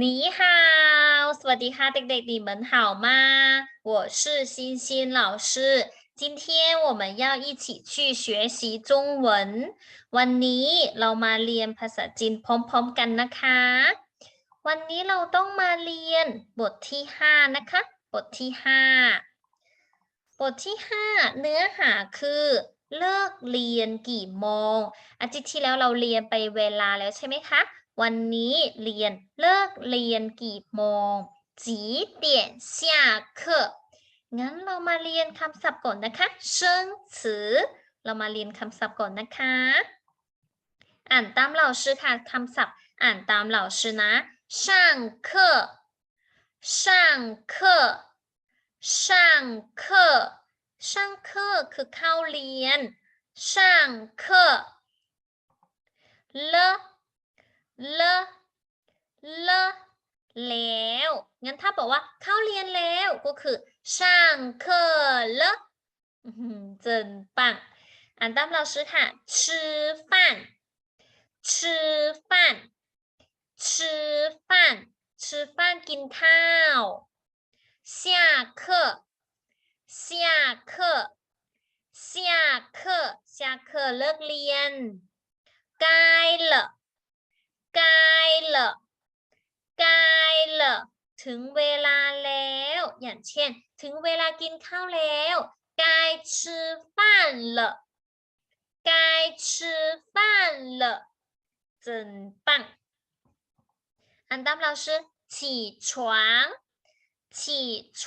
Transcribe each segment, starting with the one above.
你好，สวัสดีค่ะเด็กๆ你们好吗？我是欣欣老师。今天我们要一起去学习中文。วันนี้เรามาเรียนภาษาจีนพร้อมๆกันนะคะ วันนี้เราต้องมาเรียนบทที่ห้านะคะ บทที่ห้าบทที่ห้าเนื้อหาคือ เลิกเรียนกี่โมง อาทิตย์ที่แล้วเราเรียนไปเวลาแล้วใช่ไหมคะ วันนี้เรียนเลิกเรียนกี่โมงจีเตียนเสี下课งั้นเรามาเรียนคำศัพท์ก่อนนะคะเชิงซือเรามาเรียนคำศัพท์ก่อนนะคะ อ่านตามเหาชื่อค่ะคำศัพท์ อ่านตามเหาชื่อนะช่างเคช่างเคช่างเคช่างเคคือเข้าเรียนช่างเคเล เลเลแล้ว งั้นถ้าบอกว่าเข้าเรียนแล้วก็คือ上课了อื้อหือเจินปังอ่านตามเราชื่อค่ะ吃饭吃饭吃饭吃饭กินข้าว下课下课下课下课เลิกเรียน该了该了 ใกล้了ถึงเวลาแล้ว อย่างเช่น ถึงเวลากินข้าวแล้ว该吃饭了该吃饭了真棒อันตามเราชื่อ起床起床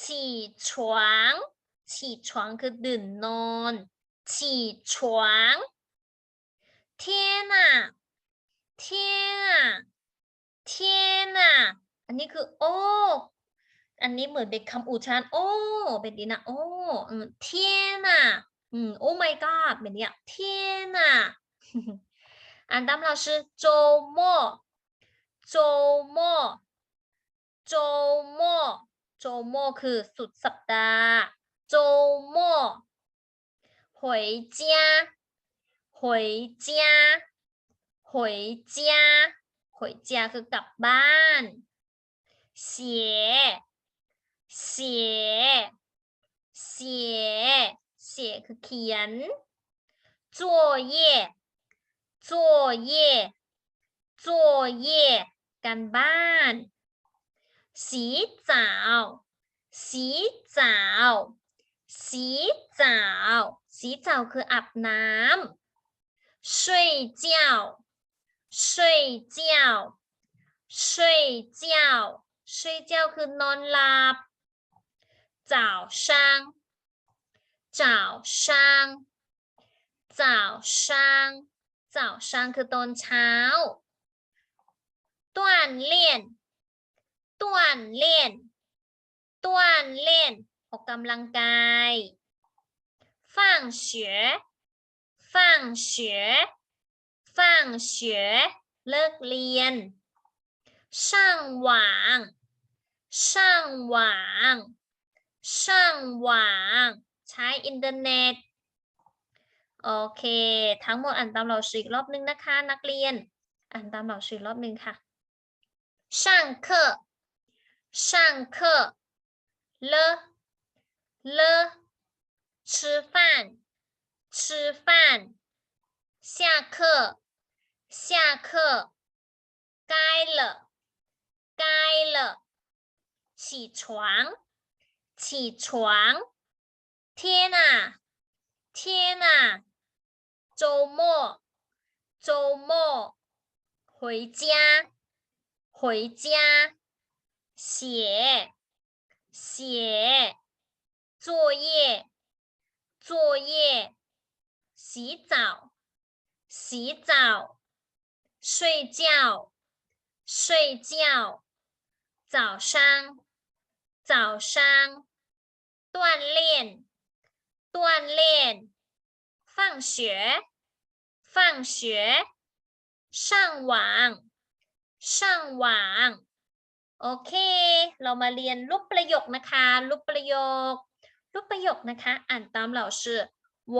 起床起床คือตื่นนอน起床天 呐天啊天呐อันนี้คือ โอ้ อันนี้เหมือนเป็นคำอุทาน โอ้ เป็นดีนะ โอ้อืม天呐อืม โอ้ my god แบบนี้อะ天呐อันตามเราชื่อ周末周末周末周末คือสุดสัปดาห์周末回家回家 回家回家คือกลับบ้าน写写写写คือเขียน作业作业作业การบ้าน洗澡洗澡洗澡洗澡คืออาบน้ำ睡觉 睡觉睡觉睡觉คือนอนหลับ早上早上早上早上คือตอนเช้า锻炼锻炼锻炼ออกกำลังกาย放学放学 放学เลิกเรียน上网上网上网ใช้อินเทอร์เน็ต โอเค ทั้งหมดอ่านตามเราชื่ออีกรอบนึงนะคะ นักเรียน อ่านตามเราชื่อรอบนึงค่ะ上课上课了了吃饭吃饭下课 下课该了该了起床起床天呐天呐周末周末回家回家写写作业作业洗澡洗澡睡觉睡觉早上早上锻炼锻炼放学放学上网上网โอเค เรามาเรียนรูปประโยคนะคะรูปประโยครูปประโยคนะคะ อ่านตามเราชื่อ我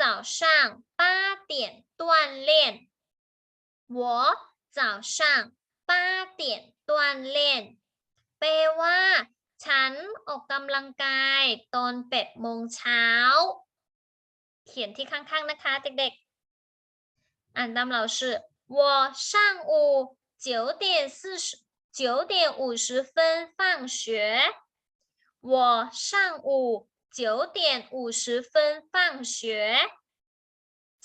早上八点锻炼 我早上 ป้าเตียนตวนเล่นแปลว่า ฉันออกกำลังกายตอนแปดโมงเช้า เขียนที่ข้างๆนะคะเด็กๆอ่านตามเรา是我上午九点四十九点五十分放学我上午九点五十分放学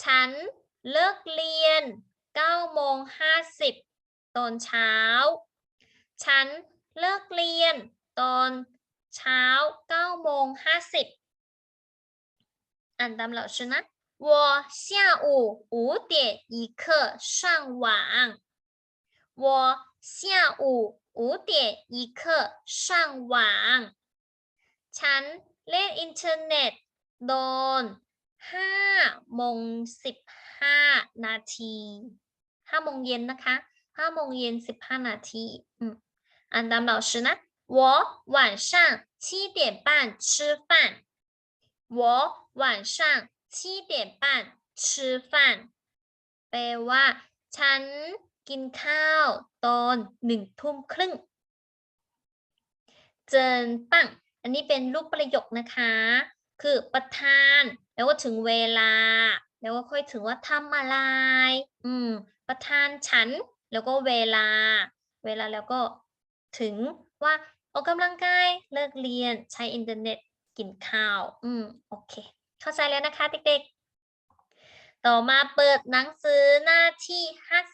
ฉันเลิกเรียน 9โมง50ตอนเช้า ฉันเลิกเรียนตอนเช้า9โมง50อ่านตามเราชื่อนะ我下午五点一刻上网我下午五点一刻上网ฉันเล่นอินเทอร์เน็ตตอนห้าโมงสิบห้านาที ห้าโมงเย็นนะคะห้าโมงเย็นสิบห้านาทีอืมอ่านตาม老师นะ我晚上七点半吃饭我晚上七点半吃饭แปลว่า ฉันกินข้าวตอนหนึ่งทุ่มครึ่งเจินปัง อันนี้เป็นรูปประโยคนะคะ คือประธาน แล้วก็ถึงเวลา แล้วก็ค่อยถึงว่าทำอะไรอืม ประธานฉัน แล้วก็เวลา เวลาแล้วก็ถึงว่าออกกำลังกายเลิกเรียนใช้อินเทอร์เน็ตกินข้าว อืม โอเค เข้าใจแล้วนะคะเด็กๆ ต่อมาเปิดหนังสือหน้าที่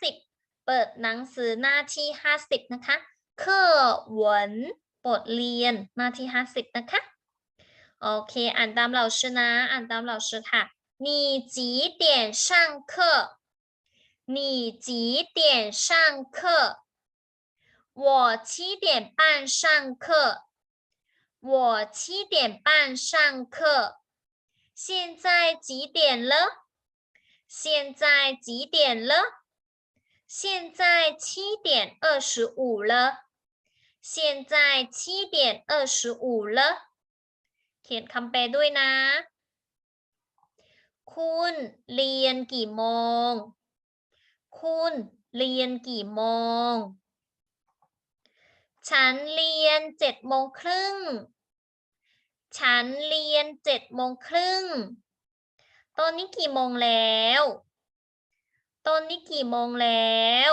50 เปิดหนังสือหน้าที่ 50 นะคะ课文บทเรียนหน้าที่ 50 นะคะ โอเค อ่านตามเราชนะ อ่านตามเราชค่ะ 你几点上课你几点上课我七点半上课我七点半上课现在几点了现在几点了现在七点二十五了现在七点二十五了เขียนคำแปลด้วยนะ คุณเรียนกี่โมง คุณเรียนกี่โมง ฉันเรียนเจ็ดโมงครึ่ง ฉันเรียนเจ็ดโมงครึ่ง ตอนนี้กี่โมงแล้ว ตอนนี้กี่โมงแล้ว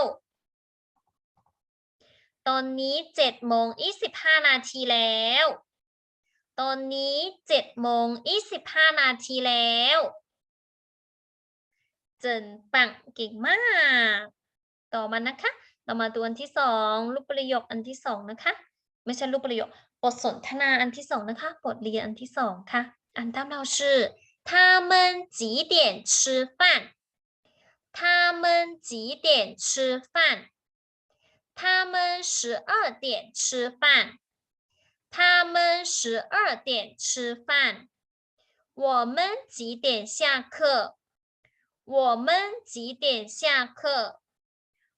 ตอนนี้เจ็ดโมงยี่สิบห้านาทีแล้ว ตอนนี้เจ็ดโมงยี่สิบห้านาทีแล้ว เจินปังเก่งมาก ต่อมานะคะ เรามาดูอันที่สองรูปประโยคอันที่สองนะคะ ไม่ใช่รูปประโยคบทสนทนาอันที่สองนะคะ บทเรียนอันที่สองค่ะอ่านตามเราชื่อ他们几点吃饭他们几点吃饭他们十二点吃饭他们十二点吃饭我们几点下课 我们几点下课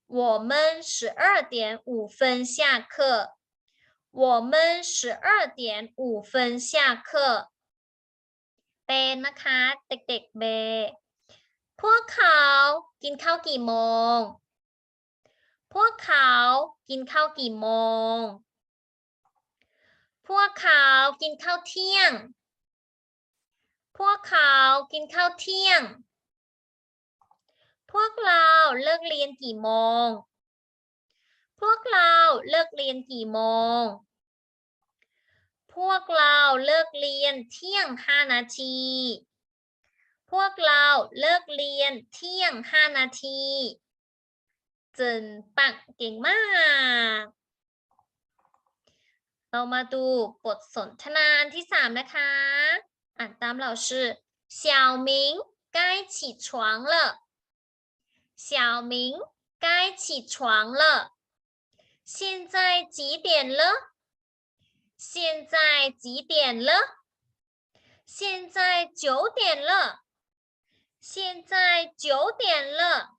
我们十二点五分下课。我们十二点五分下课。เป็นนะคะ เด็กๆเบพวกเขากินข้าวกี่โมง พวกเขากินข้าวกี่โมง พวกเขากินข้าวเที่ยง พวกเขากินข้าวเที่ยง พวกเราเลิกเรียนกี่โมง พวกเราเลิกเรียนกี่โมง พวกเราเลิกเรียนเที่ยงห้านาที พวกเราเลิกเรียนเที่ยงห้านาทีเจินปังเก่งมาก เรามาดูบทสนทนาอันที่สามนะคะ อ่านตามเราชื่อ小明该起床了 小明该起床了现在几点了？现在几点了？现在九点了。现在九点了。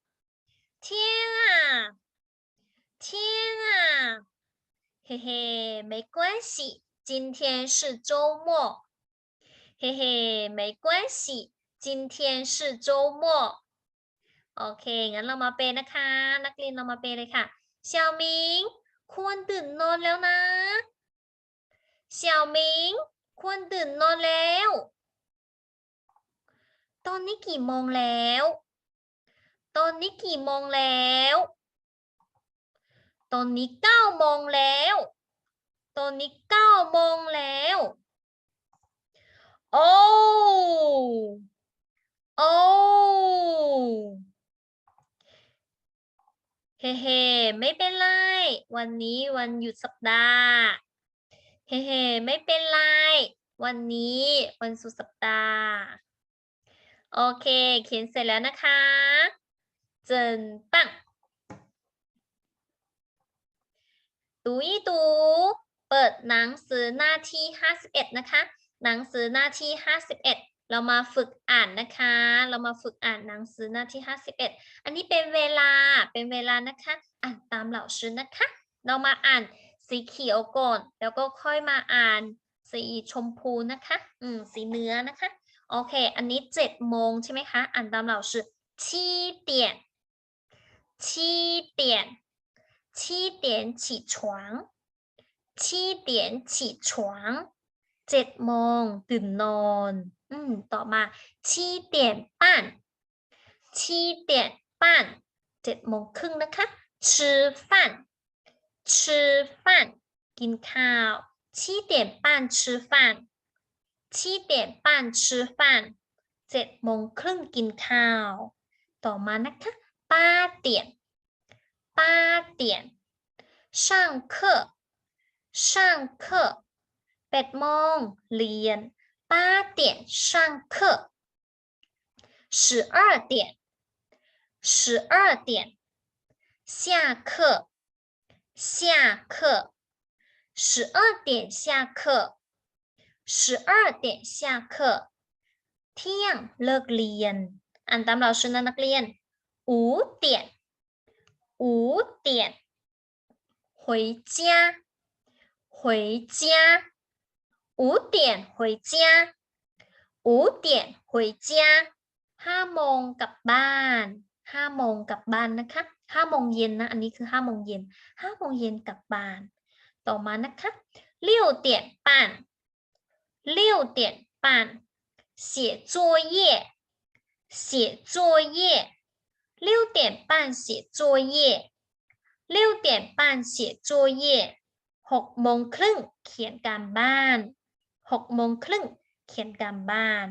天啊！天啊！嘿嘿，没关系，今天是周末。嘿嘿，没关系，今天是周末。 โอเค งั้นเรามาเปนนะคะ นักเรียนเรามาเปเลยค่ะเสี่ยวหมิง ควรตื่นนอนแล้วนะเสี่ยวหมิง ควรตื่นนอนแล้ว ตอนนี้กี่โมงแล้ว ตอนนี้กี่โมงแล้ว ตอนนี้เก้าโมงแล้ว ตอนนี้เก้าโมงแล้ว โอ้ โอ้ เฮ้เฮไม่เป็นไร วันนี้วันหยุดสัปดาห์ เฮ้เฮไม่เป็นไร วันนี้วันสุดสัปดาห์ โอเค เขียนเสร็จแล้วนะคะเจินปังดูอีดู เปิดหนังสือหน้าที่ 51 นะคะ หนังสือหน้าที่ 51 เรามาฝึกอ่านนะคะ เรามาฝึกอ่านหนังสือหน้าที่ 51 อันนี้เป็นเวลา เป็นเวลานะคะ อ่านตามเหล่าชื่อนะคะ เรามาอ่านสีเขียวก่อน แล้วก็ค่อยมาอ่านสีชมพูนะคะ อืม สีเนื้อนะคะ โอเค อันนี้ 7 โมงใช่ไหมคะ อ่านตามเหล่าชื่อชีเตียนชีเตียนชีเตียนฉีฉวงชีเตียนฉีฉวงเจ็ดโมงตื่นนอน อืม ต่อมาชีเตียนป้นชีเตียนป้นเจ็ดโมงครึ่งนะคะชื่อฟันชื่อฟันกินข้าวชีเตียนป้านชื่อฟันชีเตียนป้นชื่อฟันเจ็ดโมงครึ่งกินข้าว ต่อมานะคะป้าเตียนป้าเตียนช่างแปดโมงเรียน 八点上课十二点十二点下课下课十二点下课十二点下课เที่ยงเลิกเรียน อ่านตามเราชื่อนะนักเรียน五点五点回家回家 五点回家五点回家ห้าโมงกลับบ้านห้าโมงกลับบ้านนะคะห้าโมงเย็นนะ อันนี้คือห้าโมงเย็นห้าโมงเย็นกลับบ้าน ต่อมานะคะ六点半六点半写作业写作业六点半写作业六点半写作业หกโมงครึ่งเขียนการบ้าน หกโมงครึ่งเขียนการบ้าน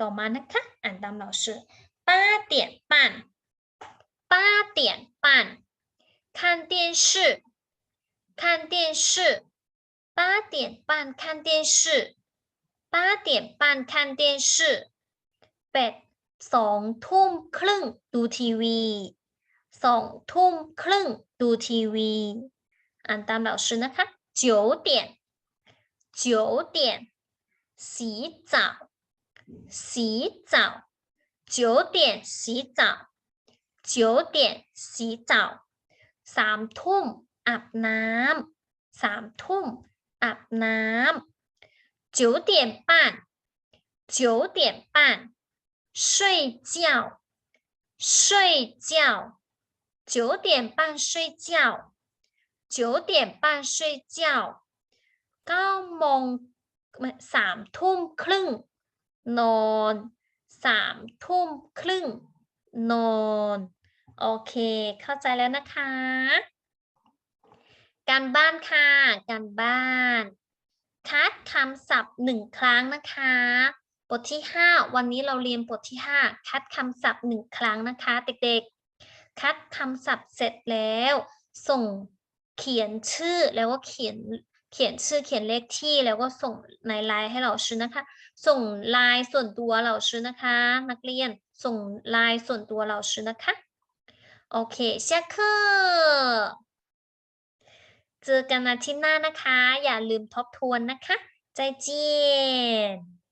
ต่อมานะคะ อ่านตามเราชื่อ八点半八点半看电视看电视八点半看电视八点半看电视เป็ดสองทุ่มครึ่งดูทีวีสองทุ่มครึ่งดูทีวี อ่านตามเราชื่อนะคะ九点 九点洗澡洗澡九点洗澡九点洗澡สามทุ่มอาบน้ำสามทุ่มอาบน้ำ九点半九点半睡觉睡觉九点半睡觉九点半睡觉 เก้าโมงไม่สามทุ่มครึ่งนอนสามทุ่มครึ่งนอนโอเค เข้าใจแล้วนะคะ การบ้านค่ะ การบ้าน คัดคำศัพท์หนึ่งครั้งนะคะ บทที่ห้าวันนี้เราเรียนบทที่ห้าคัดคำศัพท์หนึ่งครั้งนะคะ เด็กๆ คัดคำศัพท์เสร็จแล้ว ส่งเขียนชื่อแล้วก็เขียน เขียนชื่อเขียนเลขที่แล้วก็ส่งในไลน์ให้เราชื่อนะคะ ส่งไลน์ส่วนตัวเราชื่อนะคะ นักเรียนส่งไลน์ส่วนตัวเราชื่อนะคะ โอเค下课เจอกันอาทิตย์หน้านะคะ อย่าลืมทบทวนนะคะ ใจเจียน